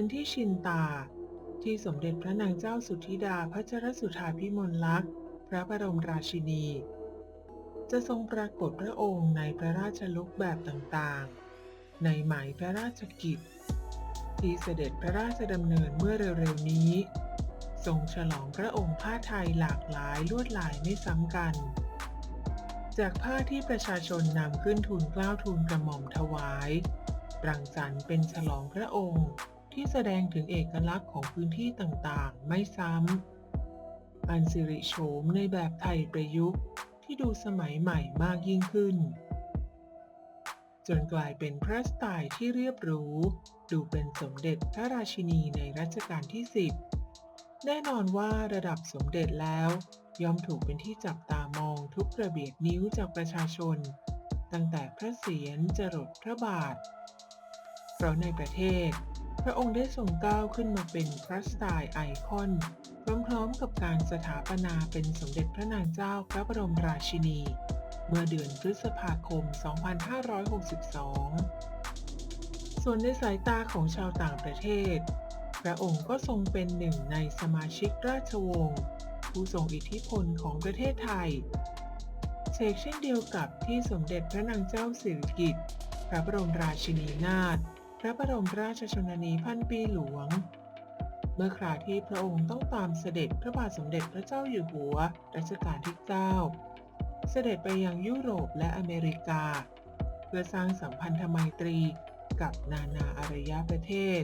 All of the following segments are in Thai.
เป็นที่ชินตา ที่สมเด็จพระนางเจ้าสุธิดาพัชรสุธาพิมลลักษณ์พระบรมราชินี จะทรงปรากฏพระองค์ในพระราชลุคแบบต่างๆ ในหมายพระราชกิจ ที่เสด็จพระราชดำเนินเมื่อเร็วๆนี้ ทรงฉลองพระองค์ผ้าไทยหลากหลายลวดลายไม่ซ้ำกัน จากผ้าที่ประชาชนนำขึ้นทูลเกล้าทูลกระหม่อมถวายรังสรรค์เป็นฉลองพระองค์ ที่แสดงถึงเอกลักษณ์ของพื้นที่ต่างๆ ไม่ซ้ำอันสิริโฉมในแบบไทยประยุกต์ที่ดูสมัยใหม่มากยิ่งขึ้น จนกลายเป็นพระสไตล์ที่เรียบหรู ดูเป็นสมเด็จพระราชินีในรัชกาลที่ 10 แน่นอนว่าระดับสมเด็จแล้ว ย่อมถูกเป็นที่จับตามองทุกกระเบียดนิ้วจากประชาชน ตั้งแต่พระเศียรจรดพระบาท เพราะในประเทศ พระองค์ได้ทรงก้าวขึ้นมาเป็นพระสไตล์ไอคอน พร้อมๆกับการสถาปนาเป็นสมเด็จพระนางเจ้าพระบรมราชินี เมื่อเดือนพฤษภาคม 2562 ส่วนในสายตาของชาวต่างประเทศ พระองค์ก็ทรงเป็นหนึ่งในสมาชิกราชวงศ์ผู้ทรงอิทธิพลของประเทศไทยเชกเช่นเดียวกับที่สมเด็จพระนางเจ้าสิริกิติ์พระบรมราชินีนาถ พระบรมราชชนนีพันปีหลวง เมื่อคราที่พระองค์ต้องตามเสด็จพระบาทสมเด็จพระเจ้าอยู่หัวรัชกาลที่9เสด็จไปยังยุโรปและอเมริกา เพื่อสร้างสัมพันธไมตรีกับนานาอารยประเทศ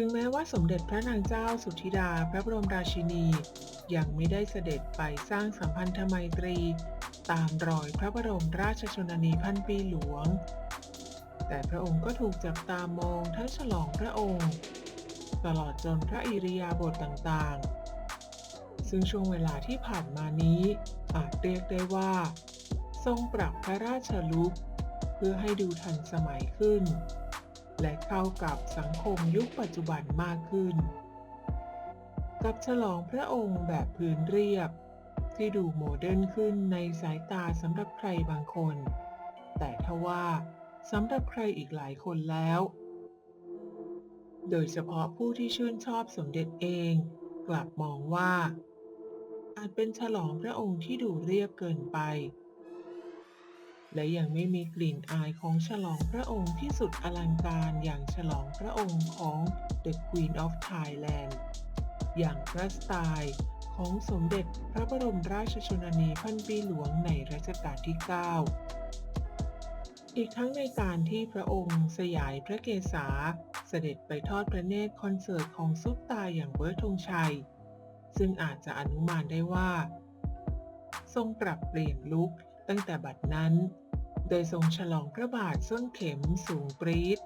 ถึงแม้ว่าสมเด็จพระนางเจ้าสุธิดาพระบรมราชินี ยังไม่ได้เสด็จไปสร้างสัมพันธไมตรี ตามรอยพระบรมราชชนนีพันปีหลวง แต่พระองค์ก็ถูกจับตามองทั้งฉลองพระองค์ ตลอดจนพระอิริยาบถต่างๆ ซึ่งช่วงเวลาที่ผ่านมานี้อาจเรียกได้ว่า ทรงปรับพระราชลุคเพื่อให้ดูทันสมัยขึ้น และเข้ากับสังคมยุคปัจจุบันมากขึ้น กับฉลองพระองค์แบบพื้นเรียบ ที่ดูโมเดิร์นขึ้นในสายตาสำหรับใครบางคน แต่ทว่าสำหรับใครอีกหลายคนแล้ว โดยเฉพาะผู้ที่ชื่นชอบสมเด็จเอง กลับมองว่า อาจเป็นฉลองพระองค์ที่ดูเรียบเกินไป และยังไม่มีกลิ่นอายของฉลองพระองค์ที่สุดอลังการอย่างฉลองพระองค์ของ The Queen of Thailand อย่างพระสไตล์ของสมเด็จพระบรมราชชนนีพันปีหลวงในรัชกาลที่ 9 อีกทั้งในการที่พระองค์สยายพระเกศาเสด็จไปทอดพระเนตรคอนเสิร์ตของซุปตาอย่างเบิร์ตธงชัย ซึ่งอาจจะอนุมานได้ว่า ทรงปรับเปลี่ยนลุค ตั้งแต่บัดนั้นโดยทรงฉลองพระบาทส้นเข็มสูงปรีด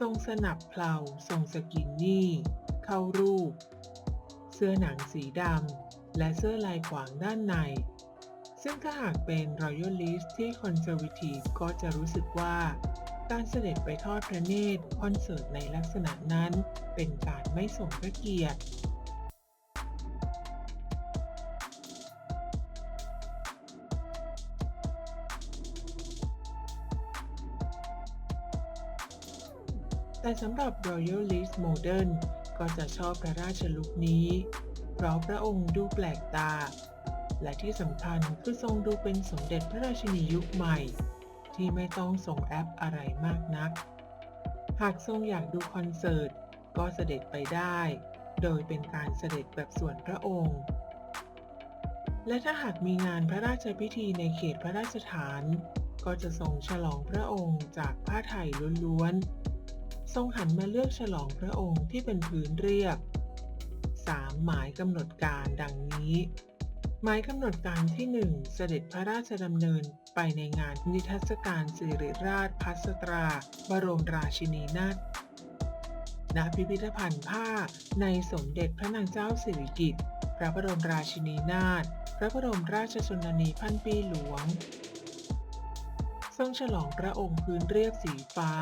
ทรงสนับเพลาทรงสกินนี่ เข้ารูป เสื้อหนังสีดำและเสื้อลายขวางด้านใน ซึ่งถ้าหากเป็น Royalist ที่ Conservative ก็จะรู้สึกว่าการเสด็จไปทอดพระเนตรคอนเสิร์ตในลักษณะนั้นเป็นการไม่สมพระเกียรติ แต่สำหรับ Royalist Modern ก็จะชอบพระราชลุคนี้ เพราะพระองค์ดูแปลกตา และที่สำคัญคือทรงดูเป็นสมเด็จพระราชินียุคใหม่ ที่ไม่ต้องส่งแอปอะไรมากนัก หากทรงอยากดูคอนเสิร์ต ก็เสด็จไปได้ โดยเป็นการเสด็จแบบส่วนพระองค์ และถ้าหากมีงานพระราชพิธีในเขตพระราชฐาน ก็จะทรงฉลองพระองค์จากผ้าไทยล้วนๆ ทรงหันมาเลือกฉลองพระองค์ที่เป็นพื้นเรียบ 3. หมายกำหนดการดังนี้ หมายกำหนดการที่ 1 เสด็จพระราชดำเนินไปในงานนิทรรศการสิริราชพัสตรา บรมราชินีนาถณพิพิธภัณฑ์ผ้าในสมเด็จพระนางเจ้าสิริกิติ์พระบรมราชินีนาถพระบรมราชชนนีพันปีหลวง ทรงฉลองพระองค์พื้นเรียบสีฟ้า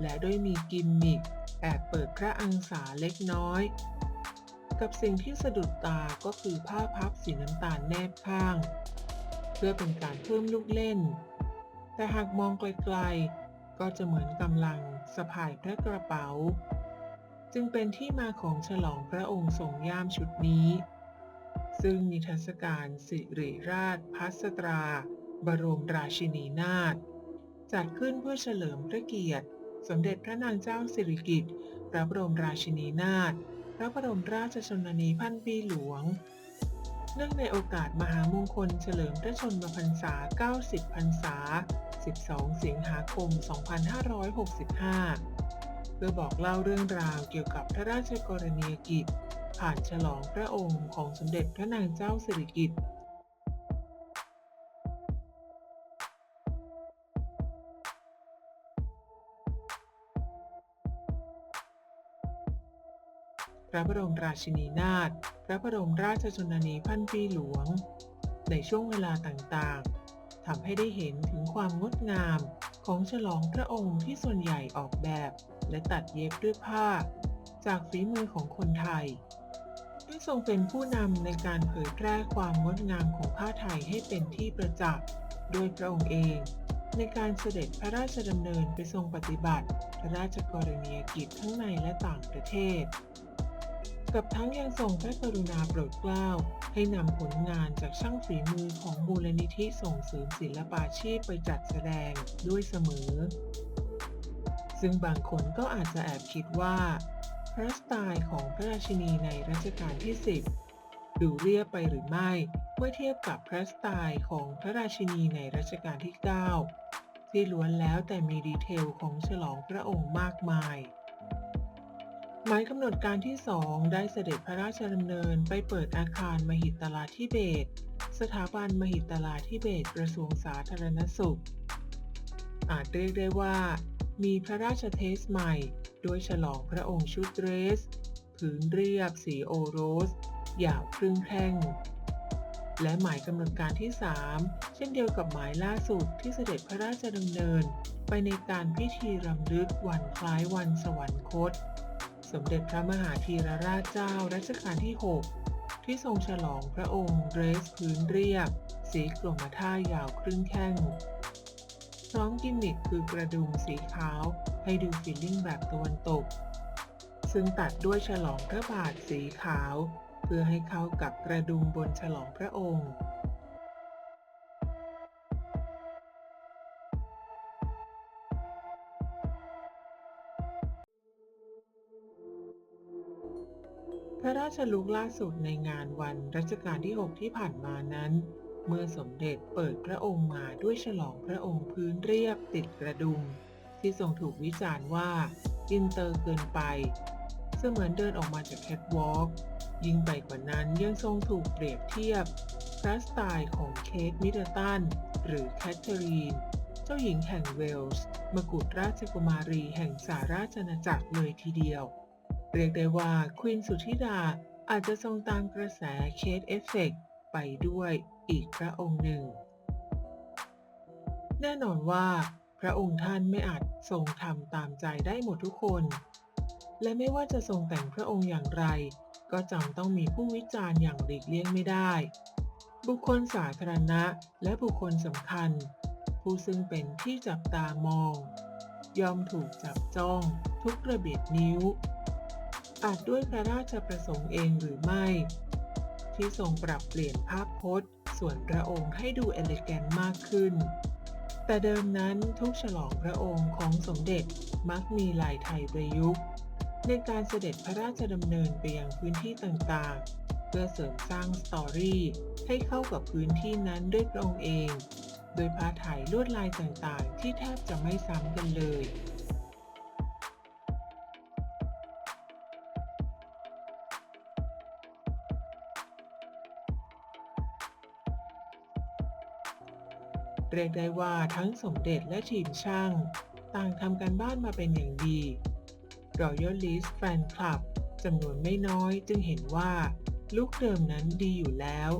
และด้วยมีกิมมิคแอบเปิดพระอังสาเล็กน้อย กับสิ่งที่สะดุดตาก็คือผ้าพับสีน้ำตาลแนบข้าง เพื่อเป็นการเพิ่มลูกเล่น แต่หากมองไกลๆ ก็จะเหมือนกำลังสะพายพระกระเป๋า จึงเป็นที่มาของฉลองพระองค์ทรงย่ามชุดนี้ ซึ่งนิทรรศการสิริราชพัสตรา บรมราชินีนาถจัดขึ้นเพื่อเฉลิมพระเกียรติ สมเด็จพระนางเจ้าสิริกิติ์พระบรมราชินีนาถ พระบรมราชชนนีพันปีหลวง เนื่องในโอกาสมหามงคลเฉลิมพระชนมพรรษา 90 พรรษา 12 สิงหาคม 2565 เพื่อบอกเล่าเรื่องราวเกี่ยวกับพระราชกรณียกิจ ผ่านฉลองพระองค์ของสมเด็จพระนางเจ้าสิริกิติ์ พระบรมราชินีนาถ พระบรมราชชนนีพันปีหลวง ในช่วงเวลาต่างๆทำให้ได้เห็นถึงความงดงามของฉลองพระองค์ที่ส่วนใหญ่ออกแบบและตัดเย็บด้วยผ้า จากฝีมือของคนไทยได้ทรงเป็นผู้นำในการเผยแพร่ความงดงามของผ้าไทยให้เป็นที่ประจักษ์โดยพระองค์เอง ในการเสด็จพระราชดำเนินไปทรงปฏิบัติ พระราชกรณียกิจทั้งในและต่างประเทศ กับทั้งยังทรงพระกรุณาโปรดเกล้าให้นำผลงานจากช่างฝีมือของมูลนิธิส่งเสริมศิลปาชีพไปจัดแสดงด้วยเสมอ ซึ่งบางคนก็อาจจะแอบคิดว่าพระสไตล์ของพระราชินีในรัชกาลที่ 10 ดูเรียบไปหรือไม่เมื่อเทียบกับพระสไตล์ของพระราชินีในรัชกาลที่ 9 ที่ล้วนแล้วแต่มีดีเทลของฉลองพระองค์มากมาย หมายกำหนดการที่2ได้เสด็จพระราชดำเนินไปเปิดอาคารมหิตลาธิเบศสถาบันมหิตลาธิเบศกระทรวงสาธารณสุข อาจเรียกได้ว่า มีพระราชเทสใหม่ โดยฉลองพระองค์ชุดเดรส ผืนเรียบสีโอโรส ยาวครึ่งแท่งและหมายกำหนดการที่ 3 เช่นเดียวกับหมายล่าสุดที่เสด็จพระราชดำเนิน ไปในการพิธีรำลึกวันคล้ายวันสวรรคต สมเด็จพระมหาธีรราชเจ้ารัชกาลที่ 6 ที่ทรงฉลองพระองค์เดรสพื้นเรียบ สีกรมท่ายาวครึ่งแข้งพร้อมกิมมิคคือกระดุมสีขาวให้ดูฟีลลิ่งแบบตะวันตก ซึ่งตัดด้วยฉลองพระบาทสีขาว เพื่อให้เข้ากับกระดุมบนฉลองพระองค์ ระราชลุกล่าสุดในงานวันรัชกาลที่ 6 ที่ผ่านมานั้น เมื่อสมเด็จเปิดพระองค์มาด้วยฉลองพระองค์พื้นเรียบติดกระดุม ที่ทรงถูกวิจารณ์ว่าอินเตอร์เกินไป เสมือนเดินออกมาจากแคทวอล์กยิ่งไปกว่านั้นยังทรงถูกเปรียบเทียบพระสไตล์ของเคทมิดเดิลตันหรือแคทเธอรีน เจ้าหญิงแห่งเวลส์มกุฎราชกุมารีแห่งสาราชอาณาจักรเลยทีเดียว เรียกได้ว่าควีนสุธิดาอาจจะทรงตามกระแสเคทเอฟเฟกไปด้วยอีกพระองค์หนึ่ง แน่นอนว่า พระองค์ท่านไม่อาจทรงทำตามใจได้หมดทุกคน และไม่ว่าจะทรงแต่งพระองค์อย่างไร ก็จำต้องมีผู้วิจารณ์อย่างหลีกเลี่ยงไม่ได้ บุคคลสาธารณะและบุคคลสำคัญ ผู้ซึ่งเป็นที่จับตามอง ยอมถูกจับจ้องทุกกระเบียดนิ้ว อาจด้วยพระราชประสงค์เองหรือไม่ ที่ทรงปรับเปลี่ยนภาพพจน์ ส่วนพระองค์ให้ดูเอลิแกนมากขึ้น แต่เดิมนั้นทุกฉลองพระองค์ของสมเด็จมักมีลายไทยประยุกต์ ในการเสด็จพระราชดำเนินไปยังพื้นที่ต่างๆ เพื่อเสริมสร้างสตอรี่ให้เข้ากับพื้นที่นั้นด้วยพระองค์เอง โดยผ้าไทยลวดลายต่างๆ ที่แทบจะไม่ซ้ำกันเลย เรียกได้ว่าทั้งสมเด็จและทีมช่าง ต่างทำการบ้านมาเป็นอย่างดี Royalist Fan Club จำนวนไม่น้อยจึงเห็นว่าลุคเดิมนั้นดีอยู่แล้ว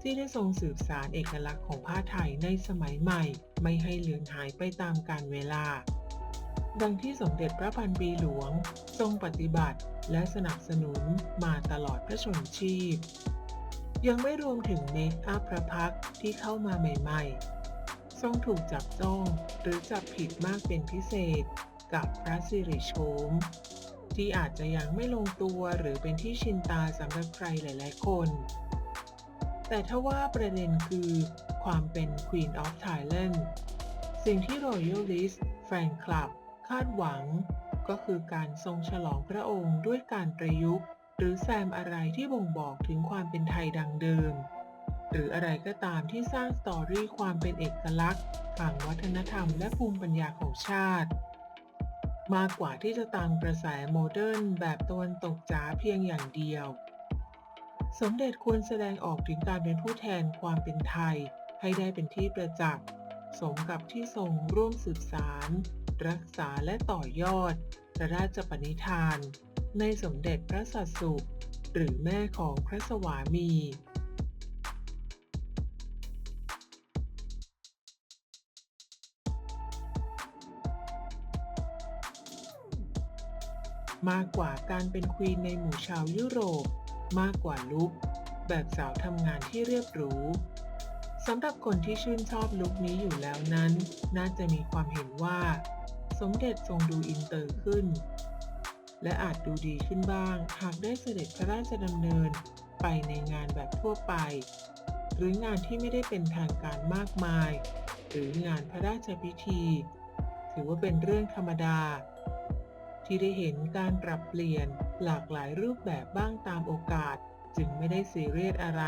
ที่ได้ทรงสืบสารเอกลักษณ์ของผ้าไทยในสมัยใหม่ ไม่ให้เลือนหายไปตามกาลเวลา ดังที่สมเด็จพระพันปีหลวง ทรงปฏิบัติและสนับสนุนมาตลอดพระชนชีพ ยังไม่รวมถึงเมคอัพพระพักที่เข้ามาใหม่ๆ ทรงถูกจับจ้องหรือจับผิดมากเป็นพิเศษกับพระสิริโฉมที่อาจจะยังไม่ลงตัวหรือเป็นที่ชินตาสำหรับใครหลายๆคน แต่ถ้าว่าประเด็นคือความเป็น Queen of Thailand สิ่งที่ Royalist แฟนคลับ คาดหวัง ก็คือการทรงฉลองพระองค์ด้วยการประยุกต์ หรือแซมอะไรที่บ่งบอกถึงความเป็นไทยดังเดิม หรืออะไรก็ตามที่สร้างสตอรี่ความเป็นเอกลักษณ์ทางวัฒนธรรมและภูมิปัญญาของชาติ มากกว่าที่จะตามกระแสโมเดิร์นแบบตะวันตกจ๋าเพียงอย่างเดียว สมเด็จควรแสดงออกถึงการเป็นผู้แทนความเป็นไทย ให้ได้เป็นที่ประจักษ์สมกับที่ทรงร่วมสืบสาร รักษาและต่อยอดพระราชปณิธาน ในสมเด็จพระสัตสุหรือแม่ของพระสวามีมากกว่าการเป็นควีนในหมู่ชาวยุโรป มากกว่าลุคแบบสาวทำงานที่เรียบหรูสำหรับคนที่ชื่นชอบลุคนี้อยู่แล้วนั้น น่าจะมีความเห็นว่า สมเด็จทรงดูอินเตอร์ขึ้น และอาจดูดีขึ้นบ้าง หากได้เสด็จพระราชดำเนินไปในงานแบบทั่วไป หรืองานที่ไม่ได้เป็นทางการมากมาย หรืองานพระราชพิธี ถือว่าเป็นเรื่องธรรมดา ที่ได้เห็นการปรับเปลี่ยนหลากหลายรูปแบบบ้างตามโอกาส จึงไม่ได้ซีเรียสอะไร